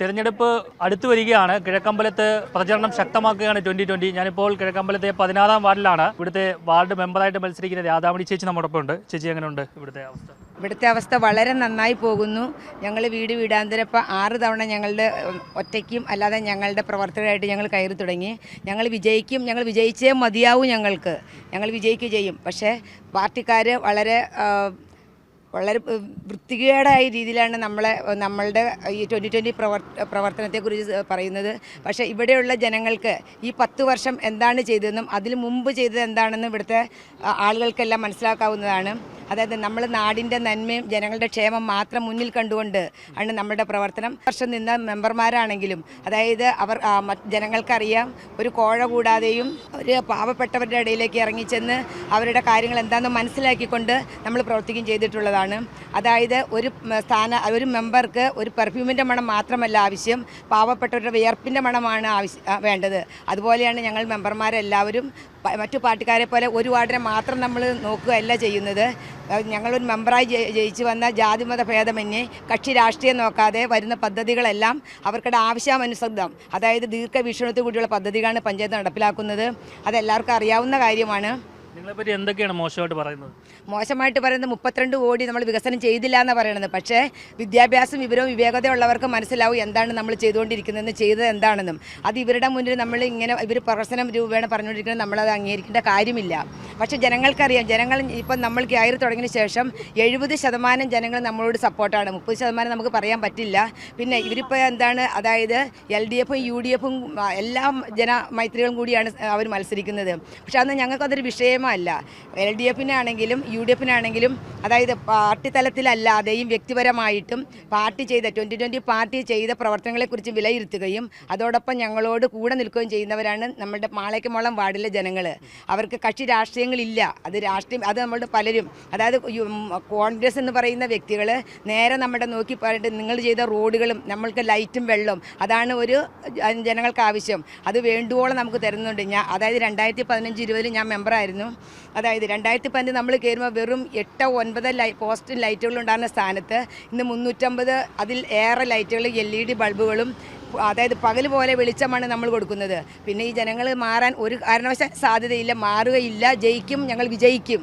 തിരഞ്ഞെടുപ്പ് അടുത്തു വരികയാണ്. കിഴക്കമ്പലത്ത് പ്രചരണം ശക്തമാക്കുകയാണ് ട്വന്റി ട്വന്റി. ഞാനിപ്പോൾ കിഴക്കമ്പലത്തെ പതിനാറാം വാർഡിലാണ്. ഇവിടുത്തെ വാർഡ് മെമ്പറായിട്ട് മത്സരിക്കുന്ന രാധാമണി ചേച്ചി നമ്മോടൊപ്പം ഉണ്ട് ചേച്ചി എങ്ങനെയുണ്ട് ഇവിടുത്തെ അവസ്ഥ? ഇവിടുത്തെ അവസ്ഥ വളരെ നന്നായി പോകുന്നു. ഞങ്ങൾ വീട് വീടാന്തരം ഇപ്പോൾ ആറ് തവണ ഞങ്ങളുടെ ഒറ്റയ്ക്കും അല്ലാതെ ഞങ്ങളുടെ പ്രവർത്തകരായിട്ട് ഞങ്ങൾ കയറി തുടങ്ങി. ഞങ്ങൾ വിജയിക്കും ഞങ്ങൾ വിജയിച്ചേ മതിയാവും ഞങ്ങൾക്ക്. ഞങ്ങൾ വിജയിക്കുകയും ചെയ്യും. പക്ഷേ പാർട്ടിക്കാർ വളരെ വളരെ വൃത്തികേടായ രീതിയിലാണ് നമ്മളെ നമ്മളുടെ ഈ ട്വന്റി ട്വന്റി പ്രവർ പ്രവർത്തനത്തെക്കുറിച്ച് പറയുന്നത്. പക്ഷേ ഇവിടെയുള്ള ജനങ്ങൾക്ക് ഈ പത്ത് വർഷം എന്താണ് ചെയ്തതെന്നും അതിന് മുമ്പ് ചെയ്തത് എന്താണെന്നും ഇവിടുത്തെ ആളുകൾക്കെല്ലാം മനസ്സിലാക്കാവുന്നതാണ്. അതായത് നമ്മൾ നാടിന്റെ നന്മയും ജനങ്ങളുടെ ക്ഷേമം മാത്രം മുന്നിൽ കണ്ടുകൊണ്ട് ആണ് നമ്മുടെ പ്രവർത്തനം. വർഷം നിന്ന മെമ്പർമാരാണെങ്കിലും അതായത് അവർ ജനങ്ങൾക്കറിയാം ഒരു കോഴ കൂടാതെയും ഒരു പാവപ്പെട്ടവരുടെ ഇടയിലേക്ക് ഇറങ്ങിച്ചെന്ന് അവരുടെ കാര്യങ്ങൾ എന്താണെന്ന് മനസ്സിലാക്കിക്കൊണ്ട് നമ്മൾ പ്രവർത്തിക്കുകയും ചെയ്തിട്ടുള്ളതാണ്. അതായത് ഒരു സ്ഥാന ഒരു മെമ്പർക്ക് ഒരു പെർഫ്യൂമിന്റെ മണം മാത്രമല്ല ആവശ്യം പാവപ്പെട്ടവരുടെ വിയർപ്പിന്റെ മണമാണ് ആവശ്യം വേണ്ടത്. അതുപോലെയാണ് ഞങ്ങൾ മെമ്പർമാരെല്ലാവരും മറ്റു പാർട്ടിക്കാരെ പോലെ ഒരു വാർഡിനെ മാത്രം നമ്മൾ നോക്കുകയല്ല ചെയ്യുന്നത്. ഞങ്ങളൊരു മെമ്പറായി ജയിച്ച് വന്ന ജാതിമത ഭേദമന്യേ കക്ഷി രാഷ്ട്രീയം നോക്കാതെ വരുന്ന പദ്ധതികളെല്ലാം അവർക്കുടെ ആവശ്യാനുസൃതം അതായത് ദീർഘവീക്ഷണത്തിൽ കൂടിയുള്ള പദ്ധതികളാണ് പഞ്ചായത്ത് നടപ്പിലാക്കുന്നത്. അതെല്ലാവർക്കും അറിയാവുന്ന കാര്യമാണ്. എന്തൊക്കെയാണ് മോശമായിട്ട് പറയുന്നത്? മോശമായിട്ട് പറയുന്നത് മുപ്പത്തിരണ്ട് കോടി നമ്മൾ വികസനം ചെയ്തില്ല എന്നാണ് പറയുന്നത് പക്ഷേ വിദ്യാഭ്യാസം വിവരവും വിവേകതയുള്ളവർക്ക് മനസ്സിലാവും എന്താണ് നമ്മൾ ചെയ്തുകൊണ്ടിരിക്കുന്നതെന്ന് ചെയ്തത് എന്താണെന്നും. അത് ഇവരുടെ മുന്നിൽ നമ്മൾ ഇങ്ങനെ ഇവർ പ്രവർത്തനം രൂപേണ പറഞ്ഞുകൊണ്ടിരിക്കുന്നത് നമ്മളത് അംഗീകരിക്കേണ്ട കാര്യമില്ല. പക്ഷേ ജനങ്ങൾക്കറിയാം ജനങ്ങൾ ഇപ്പം നമ്മൾ കയറി തുടങ്ങിയ ശേഷം എഴുപത് ശതമാനം ജനങ്ങൾ നമ്മളോട് സപ്പോർട്ടാണ്. മുപ്പത് ശതമാനം നമുക്ക് പറയാൻ പറ്റില്ല. പിന്നെ ഇവരിപ്പോൾ എന്താണ് അതായത് എൽ ഡി എഫും യു ഡി എഫും എല്ലാ ജനമൈത്രികളും കൂടിയാണ് അവർ മത്സരിക്കുന്നത്. പക്ഷേ അന്ന് ഞങ്ങൾക്കതൊരു വിഷയമല്ല എൽ ഡി എഫിനാണെങ്കിലും യു ഡി എഫിനാണെങ്കിലും അതായത് പാർട്ടി തലത്തിലല്ലാതെയും വ്യക്തിപരമായിട്ടും പാർട്ടി ചെയ്ത ട്വന്റി ട്വന്റി പാർട്ടി ചെയ്ത പ്രവർത്തനങ്ങളെക്കുറിച്ച് വിലയിരുത്തുകയും അതോടൊപ്പം ഞങ്ങളോട് കൂടെ നിൽക്കുകയും ചെയ്യുന്നവരാണ് നമ്മുടെ മാളയ്ക്കുമോളം വാർഡിലെ ജനങ്ങൾ അവർക്ക് കക്ഷി രാഷ്ട്രീയങ്ങളില്ല. അത് രാഷ്ട്രീയം അത് നമ്മളുടെ പലരും അതായത് കോൺഗ്രസ് എന്ന് പറയുന്ന വ്യക്തികൾ നേരെ നമ്മുടെ നോക്കി പറഞ്ഞിട്ട് നിങ്ങൾ ചെയ്ത റോഡുകളും നമ്മൾക്ക് ലൈറ്റും വെള്ളവും അതാണ് ഒരു ജനങ്ങൾക്ക് ആവശ്യം അത് വേണ്ടുവോളം നമുക്ക് തരുന്നുണ്ട്. ഞാൻ അതായത് രണ്ടായിരത്തി പതിനഞ്ച് ഇരുപതിൽ ഞാൻ മെമ്പറായിരുന്നു. അതായത് രണ്ടായിരത്തി പതിനഞ്ച് നമ്മൾ കയറുമ്പോൾ വെറും എട്ടോ ഒൻപത് ലൈ പോസ്റ്റ് ലൈറ്റുകൾ ഉണ്ടാകുന്ന സ്ഥാനത്ത് ഇന്ന് മുന്നൂറ്റമ്പത് അതിൽ ഏറെ ലൈറ്റുകൾ എൽ ഇ ഡി ബൾബുകളും അതായത് പകൽ പോലെ വെളിച്ചമാണ് നമ്മൾ കൊടുക്കുന്നത്. പിന്നെ ഈ ജനങ്ങൾ മാറാൻ ഒരു കാരണവശാൽ സാധ്യതയില്ല മാറുകയില്ല ജയിക്കും ഞങ്ങൾ വിജയിക്കും.